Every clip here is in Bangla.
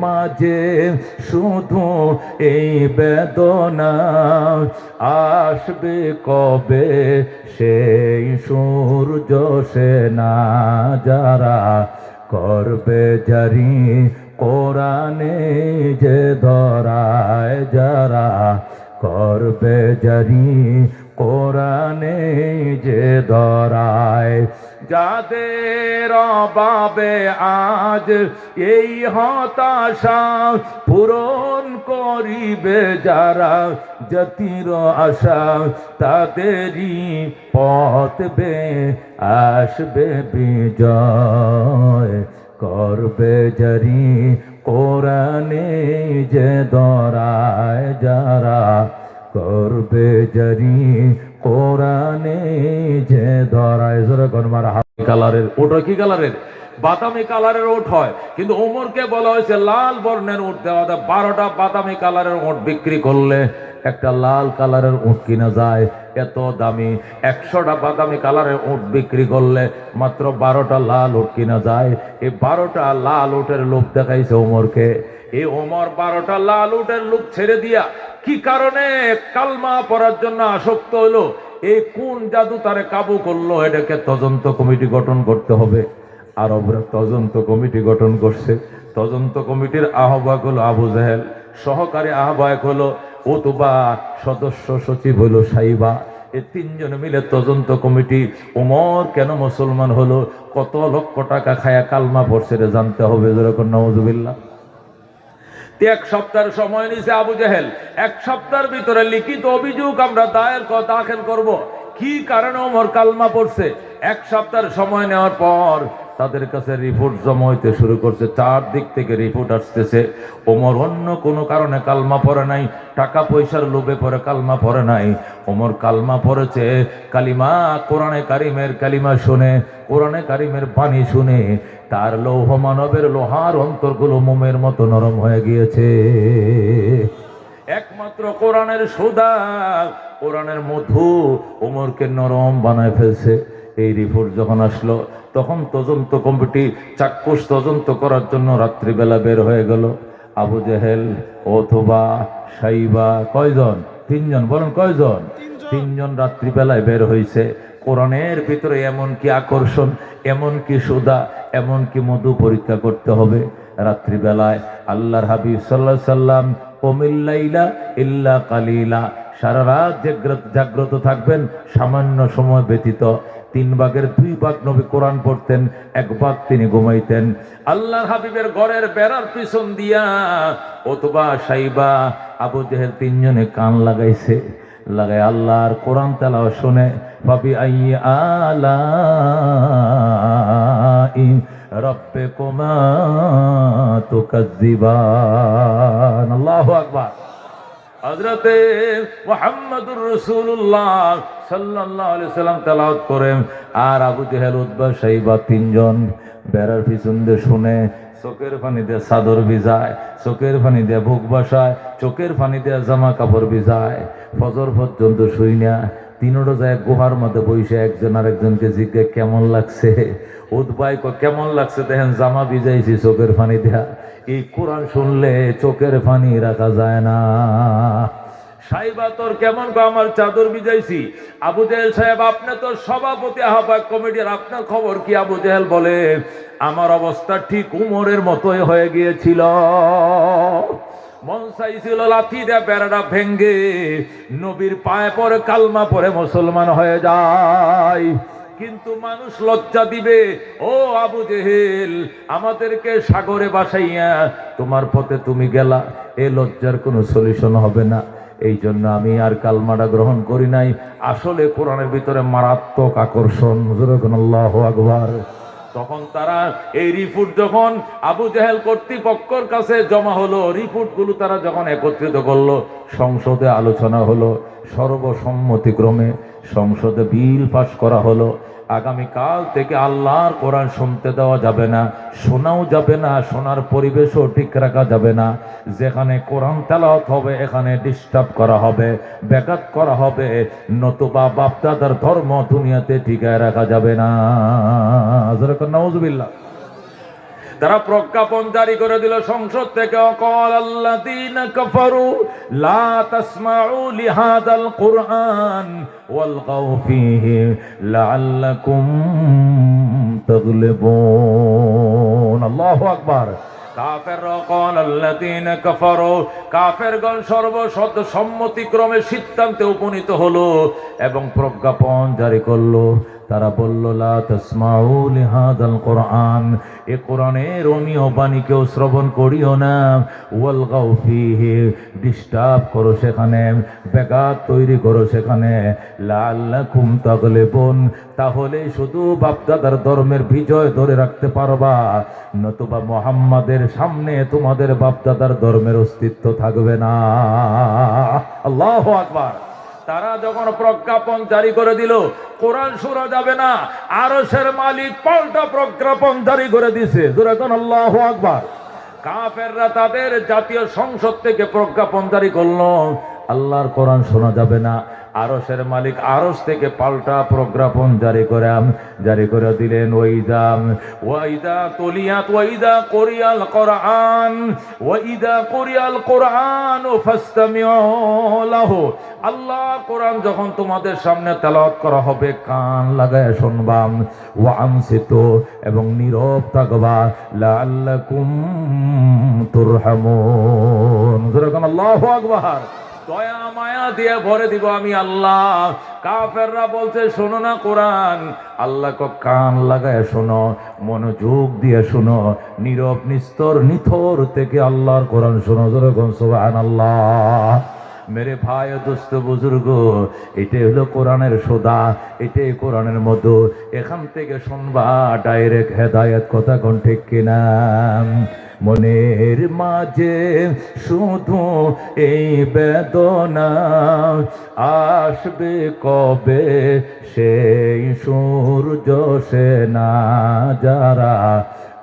মাঝে শুধু এই বেদনা আসবে কবে? সেই সূর্য সেনা যারা করবে জারি কোরআনে যে ধরায় যারা করবে জারি কোরআনে যে ধরায়। যাদের অভাবে আজ এই হতাশা পূরণ করিবে যারা, জাতির আশা তাদেরই পথ বে আসবে বিজয়। করবে জারি কোরআনে যে দরায় যারা করবে জারি কোরআনে যে ধরায় কনমার কালারের ওটা কি কালারের? বাদামি কালারের ওট হয়। কিন্তু ওমরকে বলা হয়েছে, লাল বর্ণের উঠ দেওয়া বারোটা বাদামি কালারের ওট বিক্রি করলে একটা লাল কালারের উট কিনা যায়। এত দামি। একশোটা বাদামি কালারের উট বিক্রি করলে মাত্র বারোটা লাল উট কিনা যায়। এই বারোটা লাল উটের লোভ দেখাইছে ওমরকে। এই ওমর বারোটা লাল উটের লোভ ছেড়ে দিয়া কি কারণে কালমা পড়ার জন্য আসক্ত হলো? এই কোন জাদু তারে কাবু করল? এটাকে তদন্ত কমিটি গঠন করতে হবে। আরবরা তদন্ত কমিটি গঠন করছে। তদন্ত কমিটির আহ্বায়ক হলো আবু জাহেল। সহকারী আহ্বায়ক হলো ওতুবা সদস্য সচিব হলো সাইবা। এই তিনজন মিলে তদন্ত কমিটি ওমর কেন মুসলমান হলো, কত লক্ষ টাকা খায়া কালমা পড়ছে রে জানতে হবে যেরকম নওয়াজুবিল্লাহ এক সপ্তাহের সময় নিছে আবু জাহেল, এক সপ্তাহের ভিতরে লিখিত অভিযোগ আমরা দায়ের দাখিল করব। কি কারণে ওমর কালমা পড়ছে? এক সপ্তাহের সময় নেওয়ার পর তাদের কাছে রিপোর্ট জমা হইতে শুরু করছে। চার দিক থেকে রিপোর্ট আসতেছে, ওমর অন্য কোনো কারণে কালমা পড়ে নাই, টাকা পয়সার লোভে পরে কালমা পড়ে নাই। ওমর কালমা পড়েছে, কালিমা কোরআনে কারিমের কালিমা শুনে, কোরআনে কারিমের বাণী শুনে, তার লৌহ মানবের লোহার অন্তরগুলো মোমের মতো নরম হয়ে গিয়েছে। একমাত্র কোরআনের সুদা, কোরআনের মধু ওমরকে নরম বানায় ফেলছে। এই রিপোর্ট যখন আসলো তখন তদন্ত কমিটি চাক্ষুষ তদন্ত করার জন্য রাত্রিবেলা বের হয়ে গেল। আবু জেহেল অথবা সাইবা কয়জন? তিনজন বলেন কয়জন? তিনজন। রাত্রিবেলায় বের হয়েছে কোরআনের ভিতরে এমন কি আকর্ষণ এমন কি সুদা এমন কি মধু পরীক্ষা করতে হবে। রাত্রিবেলায় আল্লাহর হাবিব সাল্লাহ সাল্লাম ওমিল্লাইলা ইল্লা কালিলা সারা রাত জাগ্রত জাগ্রত থাকবেন, সামান্য সময় ব্যতীত তিন ভাগের দুই ভাগ নবী কোরআন পড়তেন, এক ভাগ তিনি ঘুমাইতেন। আল্লাহ হাবিবের ঘরের বেড়ার পিছন দিয়া অথবা সাইবা আবু জেহেল তিনজনে কান লাগাইছে। লাগাই আল্লাহর কোরআন তেলাও শুনে পাবি আই আলা রব্বে কুমা তুকাজ্জিবান আল্লাহু আকবার। হজরতে মোহাম্মদুর রসুল্লাহ সাল্লাহ আলি সাল্লাম তেলাওত করেন। আর আবু জেহেল উদ্বা সাইবা তিনজন বেড়ার পিছন দিয়ে শুনে চোখের পানি দিয়ে চাদর ভিজায়, চোখের পানি দিয়ে বুক বাসায়, চোখের পানি দিয়ে জামা কাপড় ভিজায়, ফজর পর্যন্ত শুই না তিনোটা যায় গুহার মধ্যে বইসে একজন আরেকজনকে জিজ্ঞে, কেমন লাগছে? উদ্বাই কেমন লাগছে? দেখেন, জামা ভিজাইছি চোখের পানি দেয়া। এই কোরআন শুনলে চোখের পানি রাখা যায় না। সাইবা, তোর কেমন গো আমার চাদর বিজাইছি আবু জেহেল সাহেব, আপনি তো সভাপতি আহ্বায়ক কমিটির, আপনার খবর কি? আবু জেহেল বলে, আমার অবস্থা ঠিক উমরের মতোই হয়ে গিয়েছিল। মন চাইছিল লাথি দেয়া বেড়াটা ভেঙ্গে। নবীর পায়ে পরে কালমা পরে মুসলমান হয়ে যায়। কিন্তু মানুষ লজ্জা দিবে, ও আবু জেহেল, আমাদেরকে সাগরে বাসাইয়া তোমার পথে তুমি গেলা। এ লজ্জার কোনো সলিউশন হবে না। এই জন্য আমি আর কালমাটা গ্রহণ করি নাই। আসলে কোরআনের ভিতরে মারাত্মক আকর্ষণ। আকবার। তখন তারা এই রিপোর্ট যখন আবু জাহেল কর্তৃপক্ষর কাছে জমা হলো, রিপোর্টগুলো তারা যখন একত্রিত করল, সংসদে আলোচনা হলো সর্বসম্মতিক্রমে। সংসদে বিল পাশ করা হলো। আগামীকাল থেকে আল্লাহর কোরআন শুনতে দেওয়া যাবে না, শোনাও যাবে না, শোনার পরিবেশও ঠিক রাখা যাবে না। যেখানে কোরআন তেলাওয়াত হবে, এখানে ডিস্টার্ব করা হবে, ব্যাঘাত করা হবে। নতুবা বাপদাদার ধর্ম দুনিয়াতে টিকায় রাখা যাবে না। নওয়াজবিল্লাহ তারা প্রজ্ঞাপন জারি করে দিল সংসদ থেকে, অকল আল্লাযীনা কাফারু, লা তাসমাউ লিহাদাল কুরআন ওয়ালগাউ ফীহি লাআল্লাকুম তাগলিবুন। আল্লাহু আকবার। কাফেরগণ সর্বসদ সম্মতিক্রমে সিদ্ধান্তে উপনীত হলো এবং প্রজ্ঞাপন জারি করল। তারা বলল, লা তাসমাউ লিহাদাল কোরআন। এ কোরআনের অমীয় বাণী কেউ শ্রবণ করিও না। ওয়াল ফিহি, ডিস্টার্ব করো সেখানে, ব্যাঘাত তৈরি করো সেখানে। লাল্লাকুম তাগলিবুন, তাহলে শুধু বাপদাদার ধর্মের বিজয় ধরে রাখতে পারবা। নতুবা মোহাম্মদের সামনে তোমাদের বাপদাদার ধর্মের অস্তিত্ব থাকবে না। আল্লাহ আকবার। তারা যখন প্রজ্ঞাপন জারি করে দিল, কোরআন শোনা যাবে না আরসের মালিক পাল্টা প্রজ্ঞাপন জারি করে দিছে। আল্লাহ আকবার। কাফেররা তাদের জাতীয় সংসদ থেকে প্রজ্ঞাপন জারি করল। আল্লাহর কোরআন শোনা যাবে না। আরশের মালিক আরশ থেকে পাল্টা প্রজ্ঞাপন জারি করে জারি করে দিলেন ওইদা ওয়াইদা তলিয়াত, ওয়াইদা কোরিয়াল কোরআন, ওয়াইদা কোরিয়াল কোরআন ও ফাস্তামিউ লাহু। আল্লাহ কোরআন যখন তোমাদের সামনে তেলাওয়াত করা হবে, কান লাগায় শুনবাম ওয়া আনসিতু এবং নীরব থাকবা। লাআল্লাকুম তুরহামুন। যেরকম আল্লাহু আকবার। দয়া, মায়া দিয়ে ভরে দিব আমি আল্লাহ। কাফেররা বলছে, শোনো না কোরআন। আল্লাহ কো কান লাগায় শোনো, মনোযোগ দিয়ে শোনো। নীরব, নিস্তর, নিথর থেকে আল্লাহর কোরআন শোনো। যেরকম সুবহান আল্লাহ মেরে ভাই দোস্ত বুজুর্গ, এটাই হলো কোরআনের সোদা, এটাই কোরআনের মতো এখান থেকে শুনবা, ডাইরেক্ট হেদায়ত, কথা কোন ঠিক কিনা? মনের মাঝে শুধু এই বেদনা আসবে কবে? সেই সূর্য সে না যারা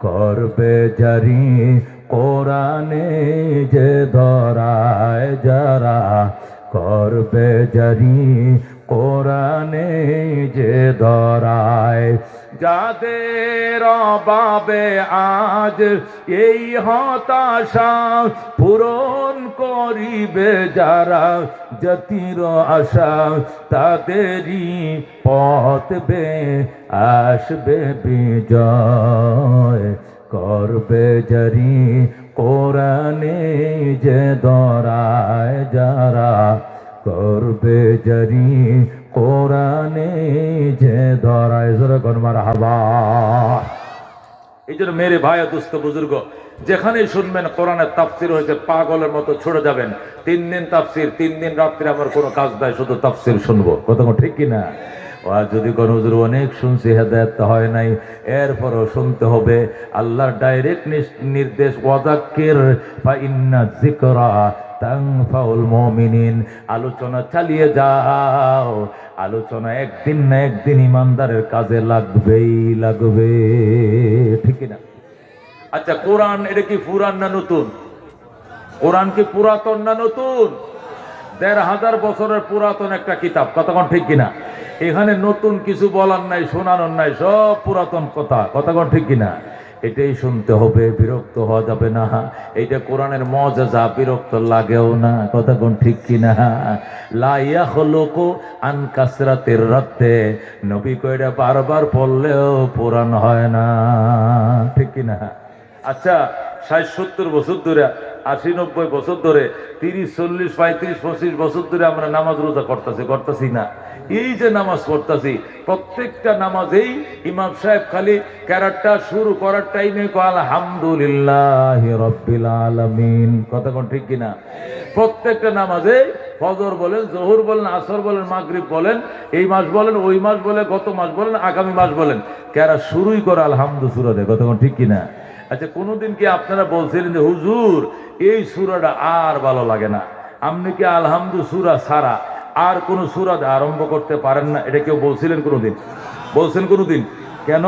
করবে জারি কোরআনে যে ধরায় যারা করবে জারি কোরআনে যে ধরায়, যাদের অভাবে আজ এই হতাশা পূরণ করিবে যারা, জাতির আশা তাদেরই পথ বে আসবে বিজয়। করবে জারি কোরআনে যে দরায় যারা করবে জারি কোরআনে যে ধরায় যেরকম মার হাবা এই জন্য মেরে ভাই দুস্থ বুজুর্গ, যেখানেই শুনবেন কোরআনের তাফসির হয়েছে, পাগলের মতো ছুড়ে যাবেন। তিন দিন তাফসির, তিন দিন রাত্রে আমার কোনো কাজ নাই, শুধু তাফসির শুনব। কত ঠিক কিনা? আর যদি কোন হুজুর অনেক শুনছি, হেদায়ত হয় নাই, এরপরও শুনতে হবে। আল্লাহর ডাইরেক্ট নির্দেশ, ওয়াজাক্কির বা ইন্না তানফাউল আলোচনা চালিয়ে যাও। আলোচনা একদিন না একদিন ইমানদারের কাজে লাগবেই লাগবে। ঠিক না আচ্ছা কোরআন, এটা কি পুরান না নতুন? কোরআন কি পুরাতন না নতুন? দেড় হাজার বছরের পুরাতন একটা কিতাব, কতক্ষণ ঠিক কিনা? এখানে নতুন কিছু বলার নাই, শোনানোর নাই, সব পুরাতন কথা, কতক্ষণ ঠিক কিনা? এটাই শুনতে হবে, বিরক্ত হওয়া যাবে না। এইটা কোরআনের মজা যা বিরক্ত লাগেও না। কথা কোন ঠিক কিনা? লাইয়া হলোকো আন কাসরাতের রাতে নবী কইটা বারবার পড়লেও পুরাণ হয় না। ঠিক কিনা? আচ্ছা ষাট সত্তর বছর ধরে আশি নব্বই বছর ধরে, তিরিশ, চল্লিশ, পঁয়ত্রিশ, পঁচিশ বছর ধরে আমরা নামাজ রোজা করতেছি করতেছি না। এই যে নামাজ পড়তেছি, প্রত্যেকটা নামাজেই ইমাম সাহেব খালি ক্যারাটটা শুরু করার টাইমে আলহামদুলিল্লাহ রব্বিল আলমিন। কতক্ষণ ঠিক কিনা? প্রত্যেকটা নামাজে ফজর বলেন, জহুর বলেন, আসর বলেন, মাগরিব বলেন, এই মাস বলেন, ওই মাস বলে গত মাস বলেন, আগামী মাস বলেন ক্যারা শুরুই করে আলহামদু সুরদে কতক্ষণ ঠিক কিনা? আচ্ছা কোনোদিন কি আপনারা বলছিলেন যে, হুজুর, এই সুরাটা আর ভালো লাগে না? আপনি কি আলহামদু সুরা সারা আর কোন সুরাত আরম্ভ করতে পারেন না? এটা কেউ বলছিলেন কোনোদিন? বলছেন কোনোদিন? কেন?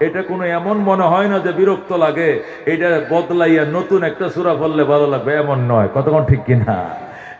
এটা কোনো এমন মনে হয় না যে বিরক্ত লাগে। এটা বদলাইয়া নতুন একটা সুরা পড়লে ভালো লাগবে, এমন নয়। কতক্ষণ ঠিক কিনা?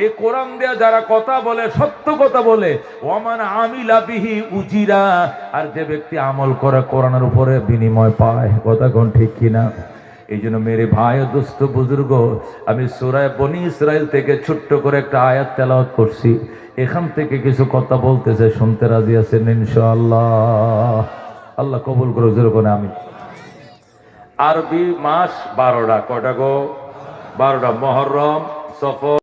এই কোরআন দেয়া যারা কথা বলে, সত্য কথা বলে ওমান আমিলা বিহি উজিরা, আর যে ব্যক্তি আমল করে কোরআনের উপরে বিনিময় পায় কতক্ষণ ঠিক কিনা? এই জন্য মেরে ভাই ও দোস্ত বুজুর্গ, আমি সুরায় বনি ইসরায়েল থেকে ছোট্ট করে একটা আয়াত তেলাওয়াত করছি। এখান থেকে কিছু কথা বলতেছে, শুনতে রাজি আছেন ইনশাআল্লাহ। আল্লাহ কবুল করো যেরকম আমি আরবি মাস বারোটা কটা গো? বারোটা, মহরম, সফর।